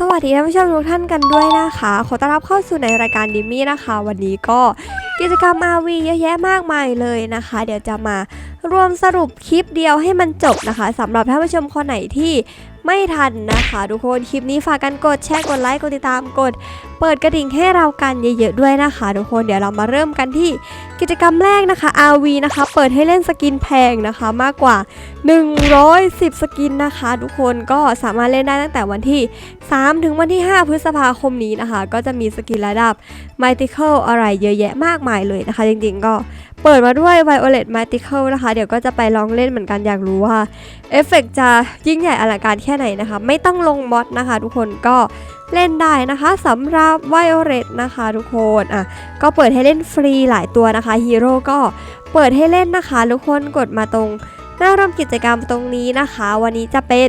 สวัสดีท่านผู้ชมทุกท่านกันด้วยนะคะ ขอต้อนรับเข้าสู่ในรายการดิมมี่นะคะ วันนี้ก็กิจกรรมมาวีเยอะแยะมากมายเลยนะคะ เดี๋ยวจะมารวมสรุปคลิปเดียวให้มันจบนะคะสำหรับท่านผู้ชมคนไหนที่ ไม่ทันนะคะทุกคนคลิปนี้ฝากกันกดแชร์กดไลค์กดติดตามกด เปิดกระดิ่งให้เรากันเยอะๆด้วยนะคะ ทุกคนเดี๋ยวเรามาเริ่มกันที่กิจกรรมแรกนะคะ RV นะคะ เปิดให้เล่นสกินแพงนะคะมากกว่า 110 สกินนะคะ ทุกคนก็สามารถเล่นได้ตั้งแต่วันที่ 3 ถึงวันที่ 5 พฤษภาคมนี้นะคะ ก็จะมีสกินระดับ Mythical อะไรเยอะแยะมากมายเลยนะคะ จริงๆก็ เปิดมาด้วย Violet Mythical นะคะ เดี๋ยวก็จะไปลองเล่นเหมือนกันอยากรู้ว่าเอฟเฟกต์จะยิ่งใหญ่อลังการแค่ไหนนะคะ ไม่ต้องลงมอดนะคะ ทุกคนก็เล่นได้นะคะสำหรับ Violet นะคะ ทุกคนอะก็เปิดให้เล่นฟรีหลายตัวนะคะฮีโร่ก็เปิดให้เล่นนะคะ ทุกคนกดมาตรงหน้าเริ่มกิจกรรมตรงนี้นะคะ วันนี้จะเป็น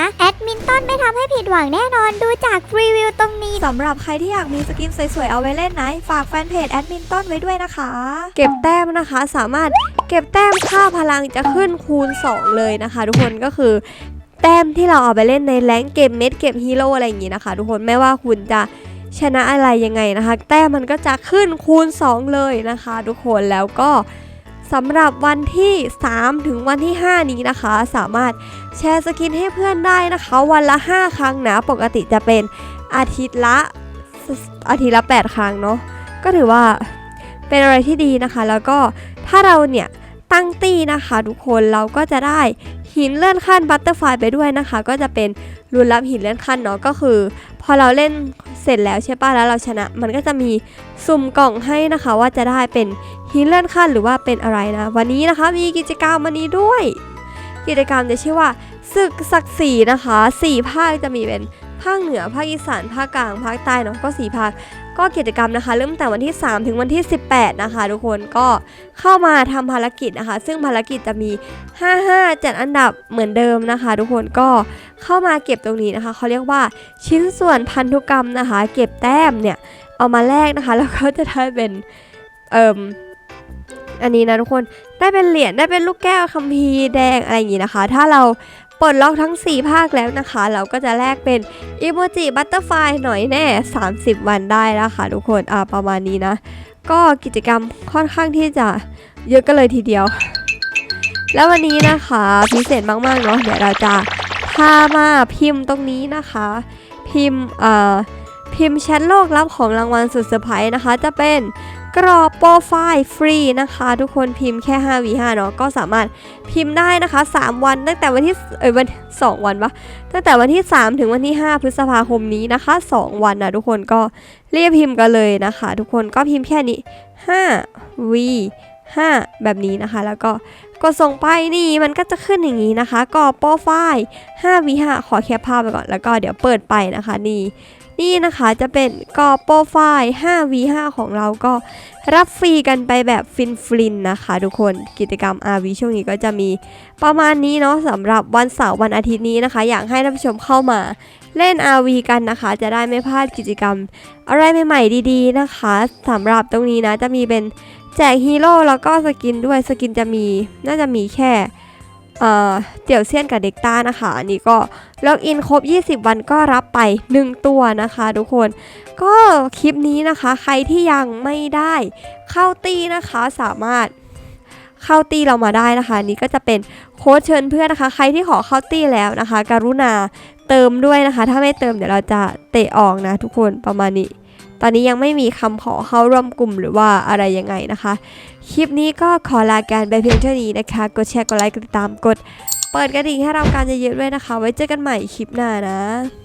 ะแอดมิ นต้นไม่ทำให้ผิดหวังแน่นอนดูจากรีวิวตรงนี้สำหรับใครที่อยากมีสกินสวยๆเอาไว้เล่นนะฝากแฟนเพจแอดมินต้นไว้ด้วยนะคะ เก็บแต้มนะคะสามารถเก็บแต้มค่าพลังจะขึ้นคูณ 2 เลยนะคะ ทุกคนก็คือแต้มที่เราเอาไปเล่นในแรงเก็บเม็ดเก็บฮีโร่อะไรอย่างงี้นะคะ ทุกคนไม่ว่าคุณจะชนะอะไรยังไงนะคะ แต้มมันก็จะขึ้นคูณ 2 เลยนะคะ ทุกคนแล้วก็ สำหรับวันที่ 3 ถึงวันที่ 5 นี้นะคะ สามารถแชร์สกินให้เพื่อนได้นะคะ วันละ 5 ครั้งนะ ปกติจะเป็นอาทิตย์ละอาทิตย์ละ 8 ครั้งเนาะก็ถือว่าเป็นอะไรที่ดีนะคะ แล้วก็ถ้าเราเนี่ยตั้งตี้นะคะทุกคนเราก็จะได้หินเลื่อนขั้นบัตเตอร์ไฟไปด้วยนะคะ ก็จะเป็นรุนรับหินเลื่อนขั้นเนาะก็คือ พอเราเล่นเสร็จแล้วใช่ป่ะแล้วเราชนะ มันก็จะมีสุ่มกล่องให้นะคะว่าจะได้เป็น หินเลื่อนขั้นหรือว่าเป็นอะไรนะ วันนี้นะคะมีกิจกรรมวันนี้ด้วย กิจกรรมจะชื่อว่าศึกศักดิ์ศรีนะคะสี่ภาคจะมีเป็นภาคเหนือภาคอีสานภาคกลางภาคใต้เนาะก็สี่ภาคก็กิจกรรมนะคะ เริ่มแต่วันที่ 3 ถึงวันที่ 18 นะคะ ทุกคนก็เข้ามาทำภารกิจนะคะ ซึ่งภารกิจจะมี 55 จัดอันดับเหมือนเดิมนะคะ ทุกคนก็เข้ามาเก็บตรงนี้นะคะเขาเรียกว่าชิ้นส่วนพันธุกรรมนะคะ เก็บแต้มเนี่ยเอามาแลกนะคะ แล้วก็จะได้เป็นเอ่ม อันนี้นะทุกคนได้เป็นเหรียญได้เป็นลูกแก้วคัมภีร์แดงอะไรอย่างนี้นะคะ ถ้าเราปลดล็อกทั้ง 4 ภาคแล้วนะคะ เราก็จะแลกเป็นอีโมจิบัตเตอร์ไฟหน่อยแน่ 30 วันได้แล้วค่ะทุกคนอ่าประมาณนี้นะ ก็กิจกรรมค่อนข้างที่จะเยอะกันเลยทีเดียว แล้ววันนี้นะคะพิเศษมากๆเนาะเดี๋ยวเราจะพามาพิมพ์ตรงนี้นะคะ พิมพ์เอ่อพิมพ์แชทโลกรับของรางวัลสุดเซอร์ไพรส์นะคะ จะเป็น กรอบโปรไฟล์ฟรีนะคะ ทุกคนพิมพ์แค่ 5v5 เนาะก็สามารถพิมพ์ได้นะคะ 3 วันตั้งแต่วันที่เอ้ยวันสองวันปะตั้งแต่วันที่ 3 ถึงวันที่ 5 พฤษภาคมนี้นะคะ 2 วันนะทุกคนก็เรีบพิมพ์กันเลยนะคะ ทุกคนก็พิมพ์แค่นี้5 v 5แบบนี้นะคะ แล้วก็กดส่งไปนี่มันก็จะขึ้นอย่างนี้นะคะกรอบโปรไฟล์5 v 5ขอแคปภาพไปก่อนแล้วก็เดี๋ยวเปิดไปนะคะนี่ นี่นะคะจะเป็นกอโปรไฟล์ 5 v 5 ของเราก็รับฟรีกันไปแบบฟินฟลินนะคะทุกคนกิจกรรม RV ช่วงนี้ก็จะมีประมาณนี้เนาะสำหรับวันเสาร์วันอาทิตย์นี้นะคะ อยากให้ท่านผู้ชมเข้ามาเล่น RV กันนะคะ จะได้ไม่พลาดกิจกรรม อะไรใหม่ๆดีๆนะคะสำหรับตรงนี้นะจะมีเป็นแจกฮีโร่แล้วก็สกินด้วยสกินจะมี น่าจะมีแค่ เเตี่ยวเซียนกับเด็กต้านะคะ อันนี้ก็ล็อกอินครบ 20 วันก็รับไป 1 ตัวนะคะทุกคน ก็คลิปนี้นะคะใครที่ยังไม่ได้เข้าตีนะคะสามารถเข้าตีเรามาได้นะคะนนี้ก็จะเป็นโค้ดเชิญเพื่อนนะคะ ใครที่ขอเข้าตีแล้วนะคะ กรุณาเติมด้วยนะคะ ถ้าไม่เติมเดี๋ยวเราจะเตะออกนะทุกคนประมาณนี้ ตอนนี้ยังไม่มีคำขอเข้าร่วมกลุ่มหรือว่าอะไรยังไงนะคะ คลิปนี้ก็ขอลาการไปเพียงเท่านี้นะคะ กดแชร์ กดไลค์ กดติดตาม กด เปิดกระดิ่งให้เราการเยอะๆด้วยนะคะ ไว้เจอกันใหม่คลิปหน้านะ